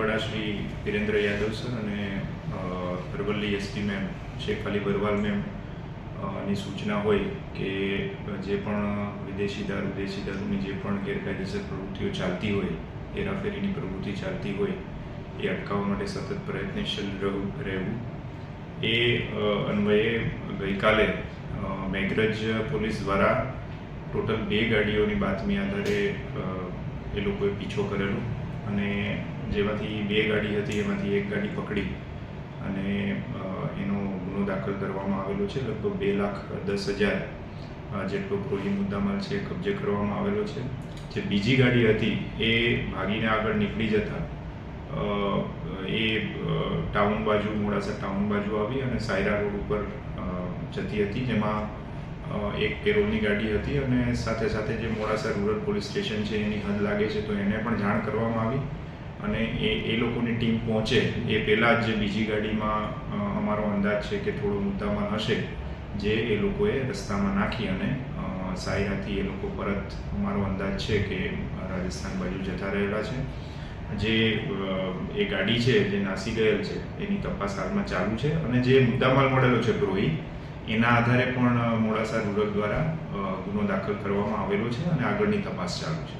વડા શ્રી વિરેન્દ્ર યાદવ સર અને Aravalli SP ma'am Sheikh Ali Barwal મેમની સૂચના હોય કે જે પણ વિદેશી દારૂ, વિદેશી દારૂની જે પણ ગેરકાયદેસર પ્રવૃત્તિઓ ચાલતી હોય, હેરાફેરીની પ્રવૃત્તિ ચાલતી હોય, એ અટકાવવા માટે સતત પ્રયત્નશીલ રહેવું. એ અન્વયે ગઈકાલે મેઘરજ પોલીસ દ્વારા ટોટલ બે ગાડીઓની બાતમી આધારે એ લોકોએ પીછો કરેલો અને જેમાંથી બે ગાડી હતી, એમાંથી એક ગાડી પકડી અને એનો ગુનો દાખલ કરવામાં આવેલો છે. લગભગ બે લાખ દસ હજાર જેટલો પ્રોહી મુદ્દામાલ છે કબજે કરવામાં આવેલો છે. જે બીજી ગાડી હતી એ ભાગીને આગળ નીકળી જતા એ ટાઉન બાજુ, મોડાસા ટાઉન બાજુ આવી અને સાયરા રોડ ઉપર જતી હતી. જેમાં એક પેરોલની ગાડી હતી અને સાથે સાથે જે મોડાસા રૂરલ પોલીસ સ્ટેશન છે એની હદ લાગે છે તો એને પણ જાણ કરવામાં આવી. અને એ એ લોકોની ટીમ પહોંચે, એ પહેલાં જ બીજી ગાડીમાં અમારો અંદાજ છે કે થોડો મુદ્દામાં હશે, જે એ લોકોએ રસ્તામાં નાખી અને સાયરાથી એ લોકો પરત, અમારો અંદાજ છે કે રાજસ્થાન બાજુ જતા રહેલા છે. જે એ ગાડી છે, જે નાસી ગયેલ છે, એની તપાસ હાલમાં ચાલુ છે અને જે મુદ્દામાલ મળેલો છે પ્રોહી એના આધારે પણ મોડાસા રૂરલ દ્વારા ગુનો દાખલ કરવામાં આવેલો છે અને આગળની તપાસ ચાલુ છે.